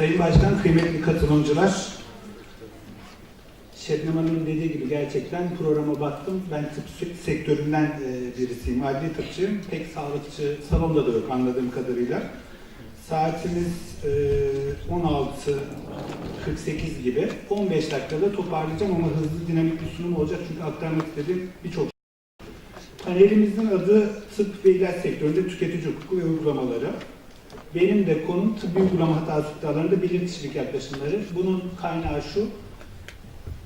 Sayın Başkan, kıymetli katılımcılar, Şebnem Hanım'ın dediği gibi gerçekten programa baktım. Ben tıp sek- sektöründen e, birisiyim. Adli tıpçıyım. Pek sağlıkçı salonda da yok anladığım kadarıyla. Saatimiz e, 16.48 gibi. 15 dakikada toparlayacağım ama hızlı dinamik bir sunum olacak çünkü aktarmak istediğim birçok Panelimizin adı tıp ve ilaç sektöründe tüketici hukuku ve uygulamaları. Benim de konum tıbbi uygulama hatası iddialarında bilirkişilik yaklaşımları. Bunun kaynağı şu,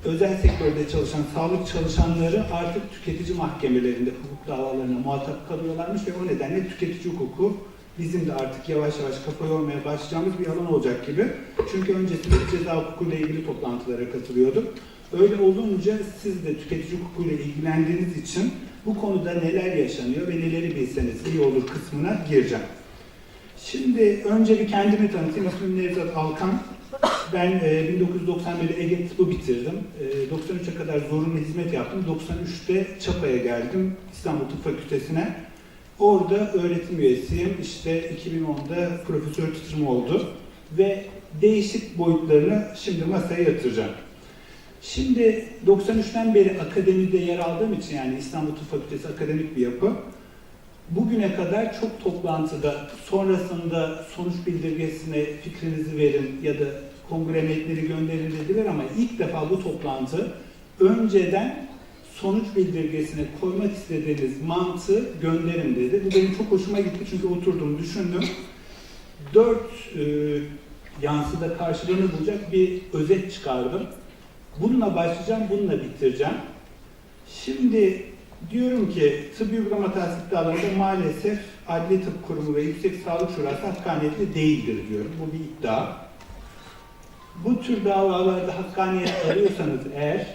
özel sektörde çalışan sağlık çalışanları artık tüketici mahkemelerinde hukuk davalarına muhatap kalıyorlarmış ve o nedenle tüketici hukuku bizim de artık yavaş yavaş kafa yormaya başlayacağımız bir alan olacak gibi. Çünkü öncesinde ceza hukukuyla ilgili toplantılara katılıyorduk. Öyle olunca siz de tüketici hukukuyla ilgilendiğiniz için bu konuda neler yaşanıyor ve neleri bilseniz iyi olur kısmına gireceğim. Şimdi önce bir kendimi tanıtayım. İsmim Nevzat Alkan. Ben e, 1991'de Ege Tıbbı bitirdim. E, 93'e kadar zorunlu hizmet yaptım. 93'te Çapa'ya geldim İstanbul Tıp Fakültesi'ne. Orada öğretim üyesiyim. İşte 2010'da profesör tutumu oldu. Ve değişik boyutlarını şimdi masaya yatıracağım. Şimdi 93'ten beri akademide yer aldığım için yani İstanbul Tıp Fakültesi akademik bir yapı. Bugüne kadar çok toplantıda sonrasında sonuç bildirgesine fikrinizi verin ya da kongre metnleri gönderin dediler ama ilk defa bu toplantı önceden sonuç bildirgesine koymak istediğiniz mantığı gönderin dedi. Bu benim çok hoşuma gitti çünkü oturdum düşündüm. Dört e, yansıda karşılığını bulacak bir özet çıkardım. Bununla başlayacağım, bununla bitireceğim. Şimdi diyorum ki tıbbi uygulama tahsil iddialarında maalesef Adli Tıp Kurumu ve Yüksek Sağlık Şurası hakkaniyetli değildir diyorum. Bu bir iddia. Bu tür davalarda hakkaniyet arıyorsanız eğer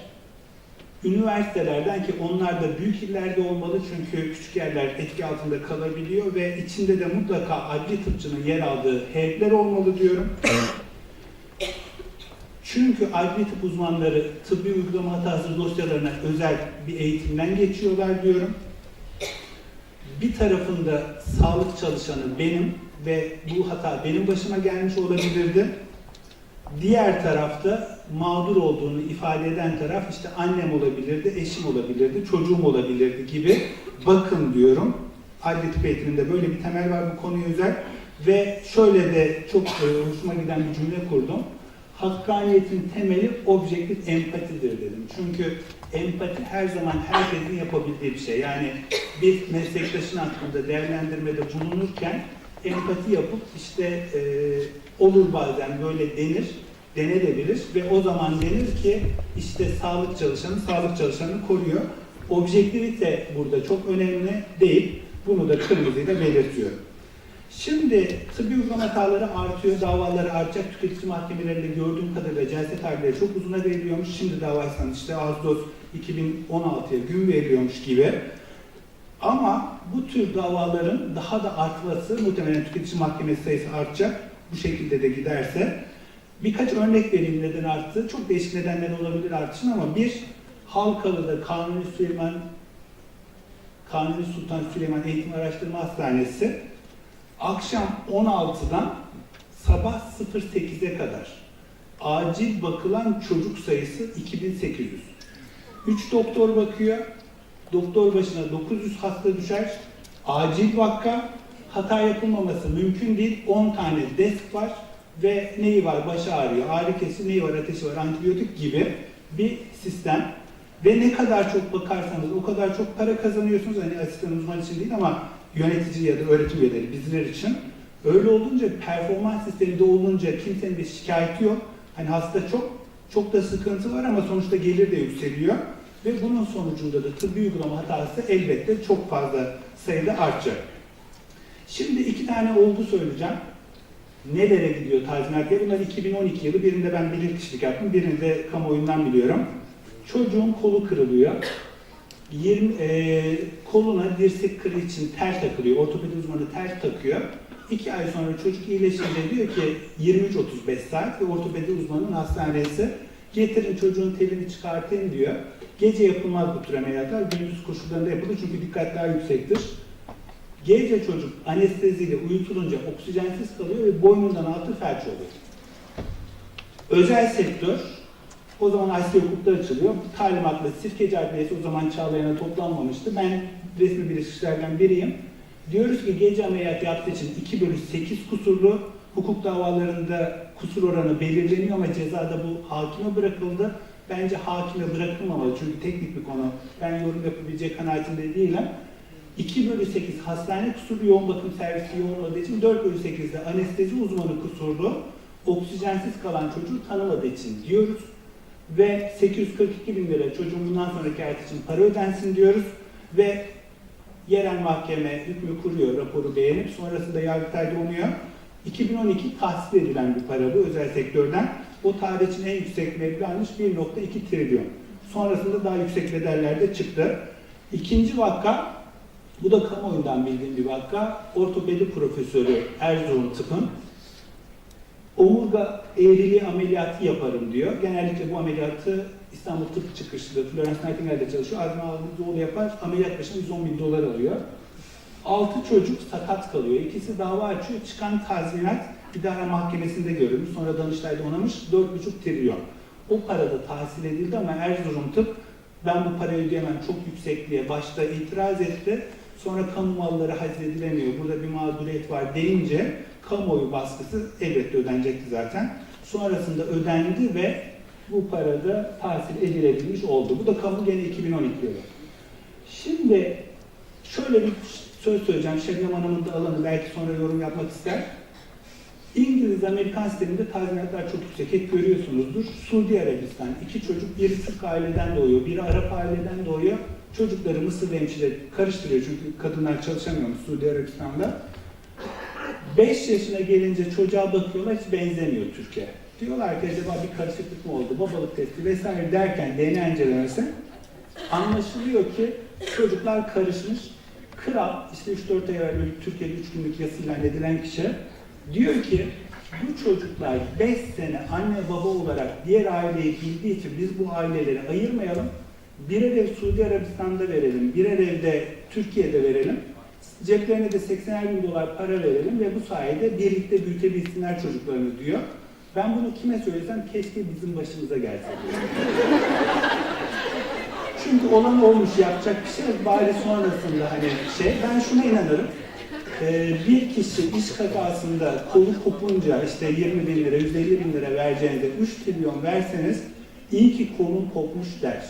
üniversitelerden ki onlar da büyük illerde olmalı çünkü küçük yerler etki altında kalabiliyor ve içinde de mutlaka adli tıpçının yer aldığı heyetler olmalı diyorum. Çünkü adli tıp uzmanları tıbbi uygulama hatası dosyalarına özel bir eğitimden geçiyorlar diyorum. Bir tarafında sağlık çalışanı benim ve bu hata benim başıma gelmiş olabilirdi. Diğer tarafta mağdur olduğunu ifade eden taraf işte annem olabilirdi, eşim olabilirdi, çocuğum olabilirdi gibi bakın diyorum. Adli tıp eğitiminde böyle bir temel var bu konuya özel ve şöyle de çok e, hoşuma giden bir cümle kurdum hakkaniyetin temeli objektif empatidir dedim. Çünkü empati her zaman herkesin yapabildiği bir şey. Yani bir meslektaşın hakkında değerlendirmede bulunurken empati yapıp işte e, olur bazen böyle denir, denebilir ve o zaman denir ki işte sağlık çalışanı sağlık çalışanını koruyor. Objektivite burada çok önemli değil. Bunu da kırmızıyla belirtiyorum. Şimdi tıbbi uygulama hataları artıyor, davaları artacak. Tüketici mahkemelerinde gördüğüm kadarıyla celset tarihleri çok uzuna veriliyormuş. Şimdi davaysan işte Ağustos 2016'ya gün veriliyormuş gibi. Ama bu tür davaların daha da artması, muhtemelen tüketici mahkemesi sayısı artacak. Bu şekilde de giderse. Birkaç örnek vereyim neden arttı. Çok değişik nedenler olabilir artışın ama bir, Halkalı'da Kanuni Süleyman Kanuni Sultan Süleyman Eğitim Araştırma Hastanesi akşam 16'dan sabah 08'e kadar acil bakılan çocuk sayısı 2800. 3 doktor bakıyor. Doktor başına 900 hasta düşer. Acil vaka. Hata yapılmaması mümkün değil. 10 tane desk var ve neyi var? Başı ağrıyor, ağrı kesici, neyi var? Ateşi var, antibiyotik gibi bir sistem. Ve ne kadar çok bakarsanız o kadar çok para kazanıyorsunuz. Hani asistan uzman için değil ama yönetici ya da öğretim üyeleri bizler için. Öyle olunca performans sisteminde olunca kimsenin bir şikayeti yok. Hani hasta çok çok da sıkıntı var ama sonuçta gelir de yükseliyor. Ve bunun sonucunda da tıbbi uygulama hatası elbette çok fazla sayıda artacak. Şimdi iki tane olgu söyleyeceğim. Nelere gidiyor tazminat diye. Bunlar 2012 yılı. Birinde ben bilirkişilik yaptım. Birinde kamuoyundan biliyorum. Çocuğun kolu kırılıyor. 20, e, koluna dirsek kırığı için ter takılıyor. Ortopedi uzmanı ter takıyor. İki ay sonra çocuk iyileşince diyor ki 23-35 saat ve ortopedi uzmanının hastanesi getirin çocuğun telini çıkartayım diyor. Gece yapılmaz bu tür ameliyatlar. Gündüz koşullarında yapılır çünkü dikkat daha yüksektir. Gece çocuk anesteziyle uyutulunca oksijensiz kalıyor ve boynundan altı felç oluyor. Özel sektör, o zaman Asya hukukta açılıyor. Bu talimatla Sirkeci Adliyesi o zaman Çağlayan'a toplanmamıştı. Ben resmi bilişçilerden biriyim. Diyoruz ki gece ameliyatı yaptığı için 2 bölü 8 kusurlu. Hukuk davalarında kusur oranı belirleniyor ama cezada bu hakime bırakıldı. Bence hakime bırakılmamalı çünkü teknik bir konu. Ben yorum yapabilecek kanaatinde değilim. 2 bölü 8 hastane kusurlu yoğun bakım servisi yoğun olduğu için 4 bölü 8'de anestezi uzmanı kusurlu oksijensiz kalan çocuğu tanımadığı için diyoruz. Ve 842 bin lira çocuğun bundan sonraki hayatı için para ödensin diyoruz. Ve yerel mahkeme hükmü kuruyor raporu beğenip sonrasında Yargıtay'da onuyor. 2012 tahsil edilen bir para bu özel sektörden. O tarih için en yüksek meblağmış 1.2 trilyon. Sonrasında daha yüksek bedeller de çıktı. İkinci vaka, bu da kamuoyundan bildiğim bir vaka. Ortopedi profesörü Erzurum Tıp'ın omurga eğriliği ameliyatı yaparım diyor. Genellikle bu ameliyatı İstanbul Tıp çıkışlı Florence Nightingale'de çalışıyor. Azmi Ağabey'de yapar. Ameliyat başına 110 bin dolar alıyor. 6 çocuk sakat kalıyor. İkisi dava açıyor. Çıkan tazminat idare mahkemesinde görülmüş. Sonra Danıştay'da onamış 4,5 trilyon. O para da tahsil edildi ama Erzurum Tıp ben bu parayı ödeyemem çok yüksek diye başta itiraz etti. Sonra kamu malları hazredilemiyor. Burada bir mağduriyet var deyince kamuoyu baskısı elbette ödenecekti zaten. Sonrasında ödendi ve bu para da tahsil edilebilmiş oldu. Bu da kamu gene 2012 yılı. Şimdi şöyle bir söz söyleyeceğim. Şebnem Hanım'ın da alanı belki sonra yorum yapmak ister. İngiliz, Amerikan sisteminde tazminatlar çok yüksek. Hep görüyorsunuzdur. Suudi Arabistan, iki çocuk, biri Türk aileden doğuyor, biri Arap aileden doğuyor. Çocukları Mısır hemşire karıştırıyor çünkü kadınlar çalışamıyormuş Suudi Arabistan'da. 5 yaşına gelince çocuğa bakıyorlar hiç benzemiyor Türkiye. Diyorlar ki acaba bir karışıklık mı oldu, babalık testi vesaire derken DNA incelemesi anlaşılıyor ki çocuklar karışmış. Kral, işte 3-4 ay evvel Türkiye'de 3 günlük yas ilan edilen kişi diyor ki bu çocuklar 5 sene anne baba olarak diğer aileyi bildiği için biz bu aileleri ayırmayalım. Birer ev Suudi Arabistan'da verelim, birer evde Türkiye'de verelim. Ceplerine de 80 bin dolar para verelim ve bu sayede birlikte büyütebilsinler çocuklarını diyor. Ben bunu kime söylesem keşke bizim başımıza gelse. Çünkü olan olmuş yapacak bir şey. Bari sonrasında hani şey. Ben şuna inanırım. Ee, bir kişi iş kazasında kolu kopunca işte 20 bin lira, 150 bin lira vereceğinize 3 trilyon verseniz iyi ki kolun kopmuş der.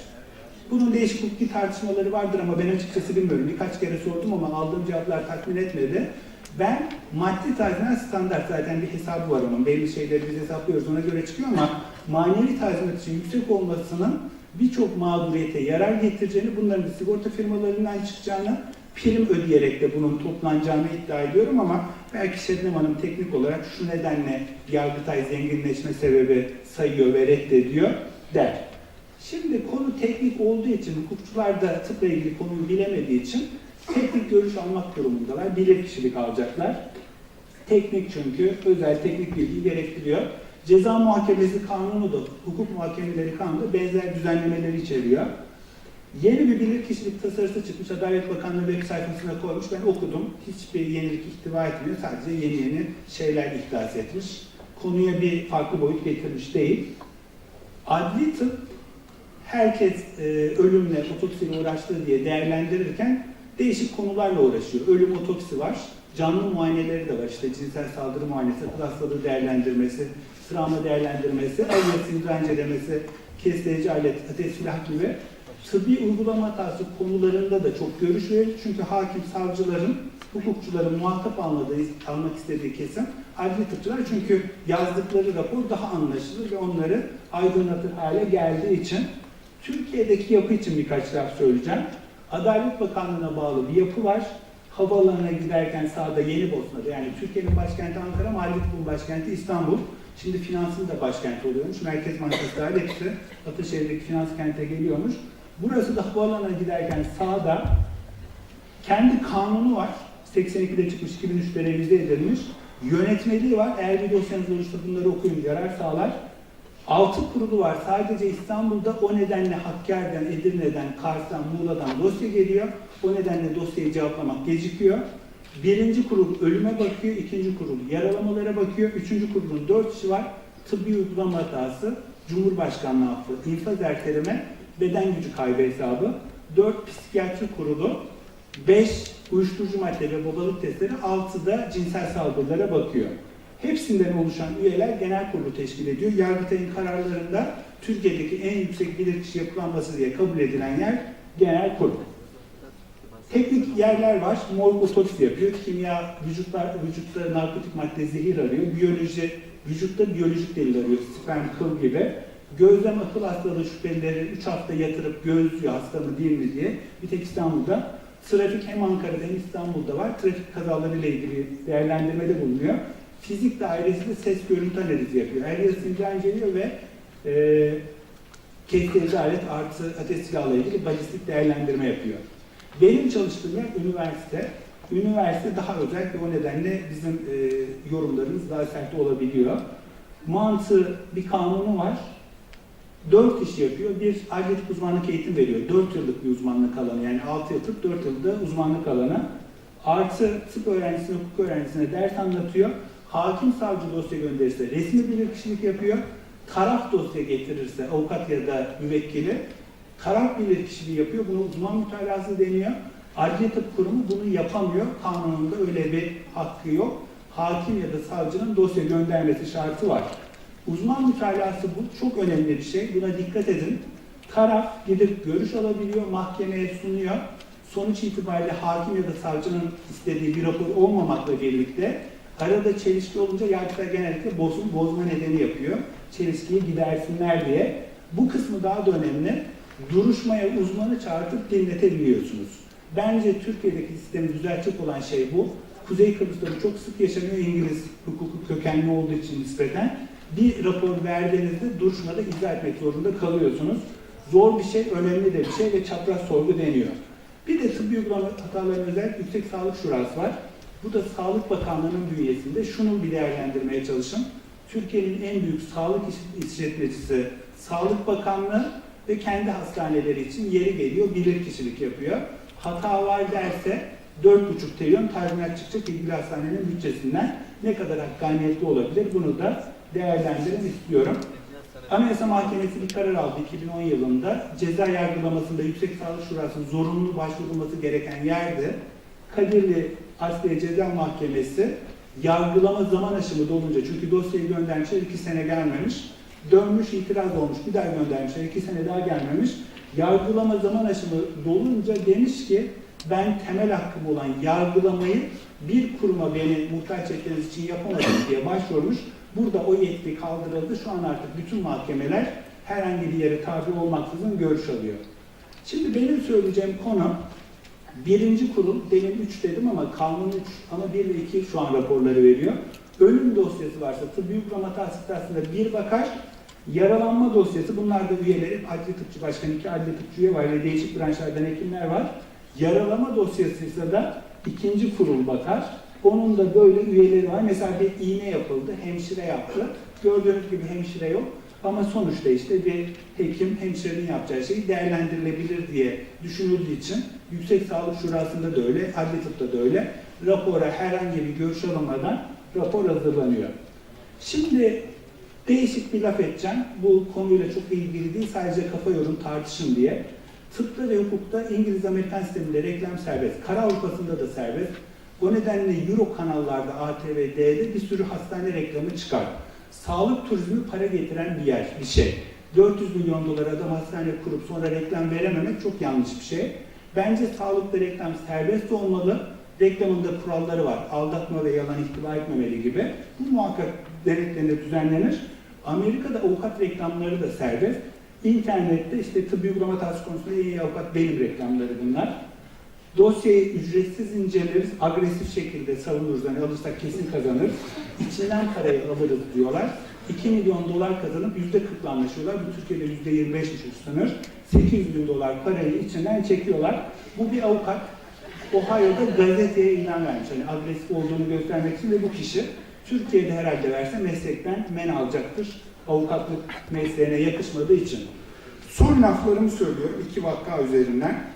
Bunun değişik hukuki tartışmaları vardır ama ben açıkçası bilmiyorum. Birkaç kere sordum ama aldığım cevaplar tatmin etmedi. Ben maddi tazminat standart zaten bir hesabı var onun. Belli şeyleri biz hesaplıyoruz ona göre çıkıyor ama manevi tazminat için yüksek olmasının birçok mağduriyete yarar getireceğini, bunların sigorta firmalarından çıkacağını, prim ödeyerek de bunun toplanacağını iddia ediyorum ama belki Şebnem Hanım teknik olarak şu nedenle Yargıtay zenginleşme sebebi sayıyor ve reddediyor der. Şimdi konu teknik olduğu için hukukçular da tıpla ilgili konuyu bilemediği için teknik görüş almak durumundalar. Bilir kişilik alacaklar. Teknik çünkü özel teknik bilgi gerektiriyor. Ceza muhakemesi kanunu da, hukuk muhakemeleri kanunu da benzer düzenlemeleri içeriyor. Yeni bir bilirkişilik tasarısı çıkmış. Adalet Bakanlığı web sayfasına koymuş. Ben okudum. Hiçbir yenilik ihtiva etmiyor. Sadece yeni yeni şeyler ihdas etmiş. Konuya bir farklı boyut getirmiş değil. Adli tıp herkes e, ölümle, otopsiyle uğraştığı diye değerlendirirken değişik konularla uğraşıyor. Ölüm otopsi var, canlı muayeneleri de var. İşte cinsel saldırı muayenesi, akıl hastalığı değerlendirmesi, travma değerlendirmesi, alet sinir incelemesi, kesici alet, ateş silah gibi tıbbi uygulama hatası konularında da çok görüş verir. Çünkü hakim, savcıların, hukukçuların muhatap almadığı, almak istediği kesim adli tıpçılar. Çünkü yazdıkları rapor daha anlaşılır ve onları aydınlatır hale geldiği için Türkiye'deki yapı için birkaç laf söyleyeceğim. Adalet Bakanlığı'na bağlı bir yapı var. Havaalanına giderken sağda Yeni Bosna'da yani Türkiye'nin başkenti Ankara ama başkenti İstanbul. Şimdi finansın da başkenti oluyormuş. Merkez Bankası dahil hepsi Ataşehir'deki finans kente geliyormuş. Burası da havaalanına giderken sağda kendi kanunu var. 82'de çıkmış, 2003'te revize edilmiş. Yönetmeliği var. Eğer bir dosyanız olursa bunları okuyun, yarar sağlar. Altı kurulu var. Sadece İstanbul'da o nedenle Hakkari'den, Edirne'den, Kars'tan, Muğla'dan dosya geliyor. O nedenle dosyayı cevaplamak gecikiyor. Birinci kurul ölüme bakıyor, ikinci kurul yaralamalara bakıyor, üçüncü kurulun dört kişi var. tıbbi uygulama hatası, Cumhurbaşkanlığı affı, infaz erteleme, beden gücü kaybı hesabı, 4 psikiyatri kurulu, 5 uyuşturucu madde ve babalık testleri, 6 da cinsel saldırılara bakıyor. Hepsinden oluşan üyeler genel kurulu teşkil ediyor. Yargıtay'ın kararlarında Türkiye'deki en yüksek bilirkişi yapılanması diye kabul edilen yer genel kurul. Teknik yerler var. Morg otopsi yapıyor. Kimya vücutlar, vücutta narkotik madde zehir arıyor. Biyoloji vücutta biyolojik delil arıyor. Sperm, kıl gibi. Gözlem akıl hastalığı şüphelileri 3 hafta yatırıp gözlüyor hasta değil mi diye. Bir tek İstanbul'da. Trafik hem Ankara'da hem İstanbul'da var. Trafik kazalarıyla ilgili değerlendirmede bulunuyor. Fizik dairesi de ses görüntü analizi yapıyor. Ehliyet sınırı inceliyor ve e, kestiği alet artı ateş silahla ilgili balistik değerlendirme yapıyor. Benim çalıştığım yer üniversite. Üniversite daha özel ve o nedenle bizim e, yorumlarımız daha sert olabiliyor. Mantığı bir kanunu var. Dört iş yapıyor. Bir atletik uzmanlık eğitim veriyor. Dört yıllık bir uzmanlık alanı. Yani altı yıl tıp, dört yılda uzmanlık alanı. Artı tıp öğrencisine, hukuk öğrencisine ders anlatıyor. Hakim savcı dosya gönderirse resmi bilirkişilik yapıyor. Taraf dosya getirirse avukat ya da müvekkili taraf bilirkişiliği yapıyor. Buna uzman mütalası deniyor. Adliye Tıp Kurumu bunu yapamıyor. Kanununda öyle bir hakkı yok. Hakim ya da savcının dosya göndermesi şartı var. Uzman mütalası bu çok önemli bir şey. Buna dikkat edin. Taraf gidip görüş alabiliyor, mahkemeye sunuyor. Sonuç itibariyle hakim ya da savcının istediği bir rapor olmamakla birlikte arada çelişki olunca yargıçlar genellikle bozum, bozma nedeni yapıyor. Çelişkiyi gidersinler diye. Bu kısmı daha da önemli. Duruşmaya uzmanı çağırtıp dinletebiliyorsunuz. Bence Türkiye'deki sistemi düzeltecek olan şey bu. Kuzey Kıbrıs'ta çok sık yaşanıyor İngiliz hukuku kökenli olduğu için nispeten. Bir rapor verdiğinizde duruşmada izah etmek zorunda kalıyorsunuz. Zor bir şey, önemli de bir şey ve çapraz sorgu deniyor. Bir de tıbbi uygulama hatalarına özel Yüksek Sağlık Şurası var. Bu da Sağlık Bakanlığı'nın bünyesinde. Şunu bir değerlendirmeye çalışın. Türkiye'nin en büyük sağlık iş- işletmecisi Sağlık Bakanlığı ve kendi hastaneleri için yeri geliyor, bilir kişilik yapıyor. Hata var derse 4,5 trilyon tazminat çıkacak ilgili hastanenin bütçesinden. Ne kadar hakkaniyetli olabilir bunu da değerlendirin istiyorum. Anayasa Mahkemesi bir karar aldı 2010 yılında. Ceza yargılamasında Yüksek Sağlık Şurası'nın zorunlu başvurulması gereken yerde Kadirli Asliye Ceza Mahkemesi yargılama zaman aşımı dolunca çünkü dosyayı göndermişler iki sene gelmemiş. Dönmüş itiraz olmuş bir daha göndermişler iki sene daha gelmemiş. Yargılama zaman aşımı dolunca demiş ki ben temel hakkım olan yargılamayı bir kuruma beni muhtaç ettiğiniz için yapamadım diye başvurmuş. Burada o yetki kaldırıldı. Şu an artık bütün mahkemeler herhangi bir yere tabi olmaksızın görüş alıyor. Şimdi benim söyleyeceğim konu birinci kurul, demin 3 dedim ama kanun 3 ama 1 ve 2 şu an raporları veriyor. Ölüm dosyası varsa tıbbi uygulama tahsisatında bir bakar, yaralanma dosyası, bunlar da üyeleri, adli tıpçı başkan, iki adli tıpçı üye var ve değişik branşlardan hekimler var. Yaralama dosyasıysa da ikinci kurul bakar. Onun da böyle üyeleri var. Mesela bir iğne yapıldı, hemşire yaptı. Gördüğünüz gibi hemşire yok. Ama sonuçta işte bir hekim hemşirenin yapacağı şey değerlendirilebilir diye düşünüldüğü için Yüksek Sağlık Şurası'nda da öyle, adli tıpta da öyle. Rapora herhangi bir görüş alınmadan rapor hazırlanıyor. Şimdi değişik bir laf edeceğim. Bu konuyla çok ilgili değil, sadece kafa yorum tartışın diye. Tıpta ve hukukta İngiliz-Amerikan sisteminde reklam serbest. Kara Avrupa'sında da serbest. O nedenle Euro kanallarda ATV, D'de bir sürü hastane reklamı çıkar. Sağlık turizmi para getiren bir yer, bir şey. 400 milyon dolar adam hastane kurup sonra reklam verememek çok yanlış bir şey. Bence sağlıkta reklam serbest olmalı. Reklamında kuralları var. Aldatma ve yalan ihtiva etmemeli gibi. Bu muhakkak denetlenir, düzenlenir. Amerika'da avukat reklamları da serbest. İnternette işte tıbbi uygulama tahsis konusunda iyi avukat benim reklamları bunlar. Dosyayı ücretsiz inceleriz, agresif şekilde savunuruz. Yani alırsak kesin kazanır. İçinden parayı alırız diyorlar. 2 milyon dolar kazanıp yüzde 40'la anlaşıyorlar. Bu Türkiye'de yüzde 25 üst sınır. 800 bin dolar parayı içinden çekiyorlar. Bu bir avukat. Ohio'da gazeteye ilan vermiş. Hani agresif olduğunu göstermek için ve bu kişi Türkiye'de herhalde verse meslekten men alacaktır. Avukatlık mesleğine yakışmadığı için. Son laflarımı söylüyorum iki vaka üzerinden.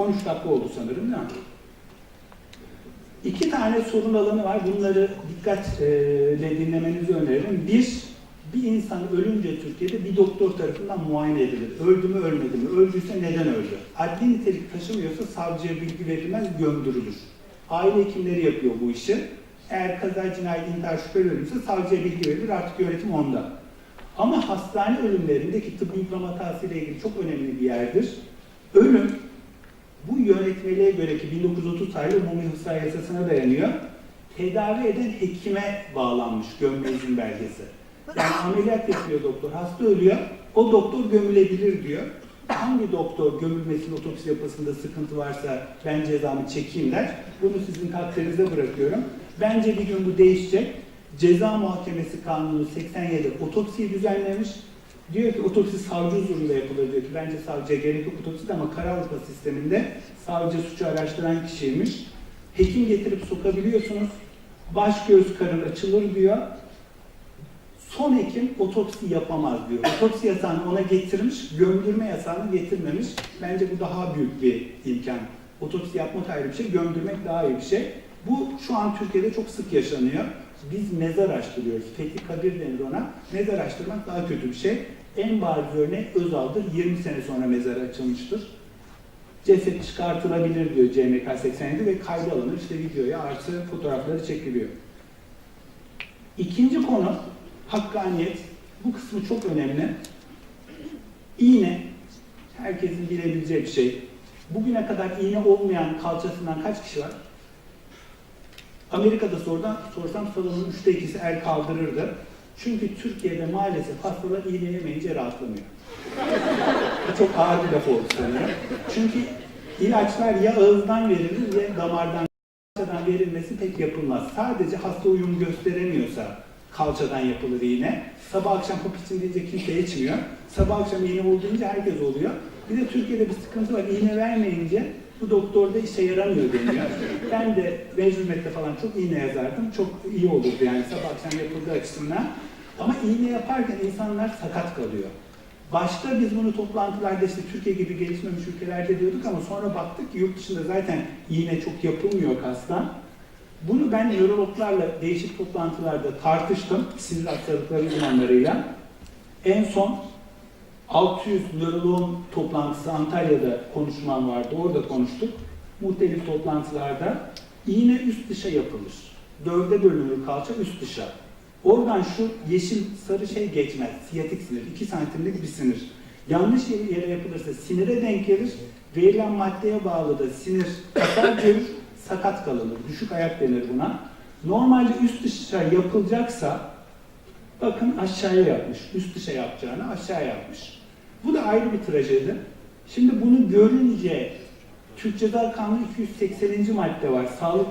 13 dakika oldu sanırım değil mi? İki tane sorun alanı var. Bunları dikkatle dinlemenizi öneririm. Bir, bir insan ölünce Türkiye'de bir doktor tarafından muayene edilir. Öldü mü ölmedi mi? Öldüyse neden öldü? Adli nitelik taşımıyorsa savcıya bilgi verilmez, gömdürülür. Aile hekimleri yapıyor bu işi. Eğer kaza, cinayet, intihar şüpheli ölümse savcıya bilgi verilir. Artık yönetim onda. Ama hastane ölümlerindeki tıbbi uygulama hatası ile ilgili çok önemli bir yerdir. Ölüm bu yönetmeliğe göre ki 1930 tarihli Umumi Hısar Yasası'na dayanıyor. Tedavi eden hekime bağlanmış gömme izin belgesi. Yani ameliyat yapıyor doktor, hasta ölüyor, o doktor gömülebilir diyor. Hangi doktor gömülmesinin otopsi yapısında sıkıntı varsa ben cezamı çekeyim der. Bunu sizin takdirinize bırakıyorum. Bence bir gün bu değişecek. Ceza Muhakemesi Kanunu 87 otopsiyi düzenlemiş. Diyor ki otopsi savcı huzurunda yapılır diyor ki bence savcıya gerek yok otopsi ama karar alma sisteminde savcı suçu araştıran kişiymiş. Hekim getirip sokabiliyorsunuz. Baş göz karın açılır diyor. Son hekim otopsi yapamaz diyor. Otopsi yasağını ona getirmiş, gömdürme yasağını getirmemiş. Bence bu daha büyük bir imkan. Otopsi yapmak ayrı bir şey, gömdürmek daha iyi bir şey. Bu şu an Türkiye'de çok sık yaşanıyor. Biz mezar açtırıyoruz. Fethi Kadir denir ona. Mezar açtırmak daha kötü bir şey. En bariz örneği Özal'dır. 20 sene sonra mezar açılmıştır. Ceset çıkartılabilir diyor CMK 87 ve kayda alınır. İşte videoya artı fotoğrafları çekiliyor. İkinci konu hakkaniyet. Bu kısmı çok önemli. İğne herkesin bilebileceği bir şey. Bugüne kadar iğne olmayan kalçasından kaç kişi var? Amerika'da sorsam, sorsam salonun üçte ikisi el kaldırırdı. Çünkü Türkiye'de maalesef hastalar iğne yemeyince rahatlamıyor. Çok ağır bir laf oldu sanırım. Çünkü ilaçlar ya ağızdan verilir ya damardan kalçadan verilmesi pek yapılmaz. Sadece hasta uyum gösteremiyorsa kalçadan yapılır iğne. Sabah akşam hap için deyince kimse içmiyor. Sabah akşam iğne olduğunca herkes oluyor. Bir de Türkiye'de bir sıkıntı var. İğne vermeyince bu doktorda işe yaramıyor deniyor. Ben de mecburiyette falan çok iğne yazardım. Çok iyi olurdu yani sabah akşam yapıldığı açısından. Ama iğne yaparken insanlar sakat kalıyor. Başta biz bunu toplantılarda işte Türkiye gibi gelişmemiş ülkelerde diyorduk ama sonra baktık ki yurt dışında zaten iğne çok yapılmıyor kastan. Bunu ben nörologlarla değişik toplantılarda tartıştım, sinir hastalıkları uzmanlarıyla. En son 600 nöroloğun toplantısı Antalya'da konuşmam vardı, orada konuştuk. Muhtelif toplantılarda iğne üst dışa yapılır. Dörde bölünür kalça üst dışa. Oradan şu yeşil sarı şey geçmez. Siyatik sinir. 2 santimlik bir sinir. Yanlış yere yapılırsa sinire denk gelir. Verilen maddeye bağlı da sinir hasar görür, sakat kalınır. Düşük ayak denir buna. Normalde üst dışa yapılacaksa bakın aşağıya yapmış. Üst dışa yapacağını aşağı yapmış. Bu da ayrı bir trajedi. Şimdi bunu görünce Türk Ceza Kanunu 280. madde var. Sağlık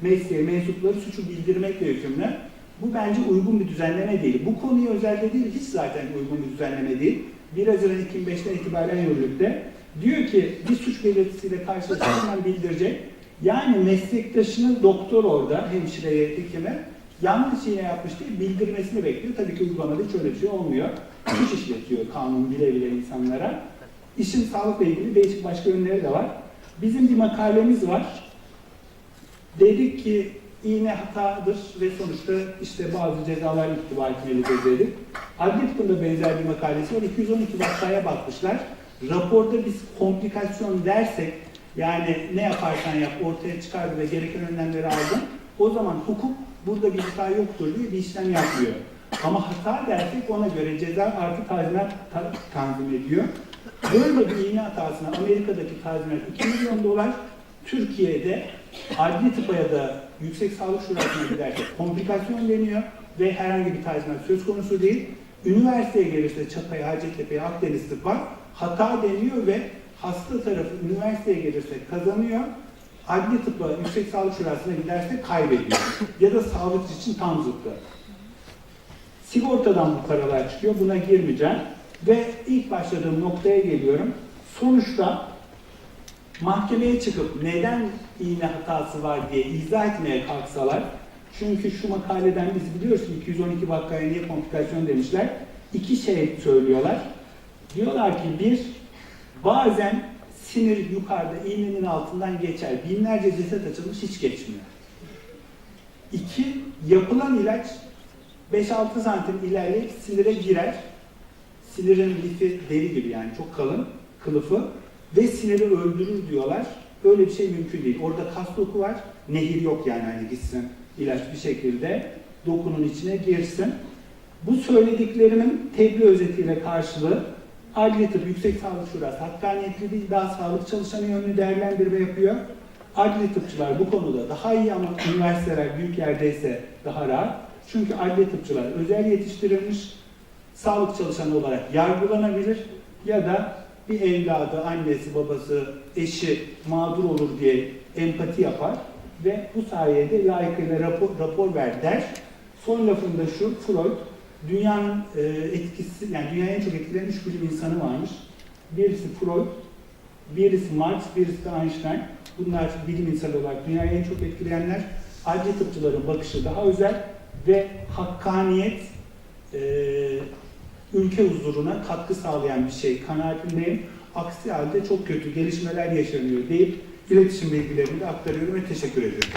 mesleği mensupları suçu bildirmekle yükümlü. Bu bence uygun bir düzenleme değil. Bu konuya özelde değil, hiç zaten uygun bir düzenleme değil. 1 Haziran 2005'ten itibaren yürürlükte. Diyor ki bir suç belirtisiyle karşılaşırsa hemen bildirecek. Yani meslektaşının doktor orada, hemşireye, hekime yanlış iğne yapmış diye bildirmesini bekliyor. Tabii ki uygulamada hiç öyle bir şey olmuyor. Suç işletiyor kanun bile bile insanlara. İşin sağlıkla ilgili değişik başka yönleri de var. Bizim bir makalemiz var. Dedik ki iğne hatadır ve sonuçta işte bazı cezalar ittiba etmelidir dedik. Tıpında benzer bir makalesi var. 212 vakaya bakmışlar. Raporda biz komplikasyon dersek yani ne yaparsan yap ortaya çıkardı ve gereken önlemleri aldın. O zaman hukuk burada bir hata yoktur diye bir işlem yapmıyor. Ama hata dersek ona göre ceza artı tazminat ta- tanzim ediyor. Böyle bir iğne hatasına Amerika'daki tazminat 2 milyon dolar, Türkiye'de adli tıpa ya da yüksek sağlık şurasına gidersek komplikasyon deniyor ve herhangi bir tazminat söz konusu değil. Üniversiteye gelirse Çapa'ya, Hacettepe'ye, Akdeniz tıpa hata deniyor ve hasta tarafı üniversiteye gelirse kazanıyor. Adli tıpa, yüksek sağlık şurasına giderse kaybediyor. ya da sağlık için tam zıttı. Sigortadan bu paralar çıkıyor. Buna girmeyeceğim. Ve ilk başladığım noktaya geliyorum. Sonuçta mahkemeye çıkıp neden iğne hatası var diye izah etmeye kalksalar, çünkü şu makaleden biz biliyoruz ki 212 vakaya niye komplikasyon demişler. İki şey söylüyorlar. Diyorlar ki bir, bazen sinir yukarıda iğnenin altından geçer. Binlerce ceset açılmış hiç geçmiyor. İki, yapılan ilaç 5-6 santim ilerleyip sinire girer. Sinirin lifi deri gibi yani çok kalın kılıfı ve siniri öldürür diyorlar. Öyle bir şey mümkün değil. Orada kas doku var, nehir yok yani hani gitsin ilaç bir şekilde dokunun içine girsin. Bu söylediklerimin tebliğ özetiyle karşılığı Adli Tıp Yüksek Sağlık Şurası hakkaniyetli değil, daha sağlık çalışanı yönlü değerlendirme yapıyor. Adli tıpçılar bu konuda daha iyi ama üniversiteler büyük yerdeyse daha rahat. Çünkü adli tıpçılar özel yetiştirilmiş, sağlık çalışanı olarak yargılanabilir ya da bir evladı, annesi, babası, eşi mağdur olur diye empati yapar ve bu sayede layıkıyla rapor, rapor ver der. Son lafında şu, Freud, dünyanın e, etkisi, yani dünyayı en çok etkileyen üç bilim insanı varmış. Birisi Freud, birisi Marx, birisi de Einstein. Bunlar bilim insanı olarak dünyayı en çok etkileyenler. Adli tıpçıların bakışı daha özel ve hakkaniyet e, ülke huzuruna katkı sağlayan bir şey kanaatindeyim. Aksi halde çok kötü gelişmeler yaşanıyor deyip iletişim bilgilerini de aktarıyorum ve teşekkür ediyorum.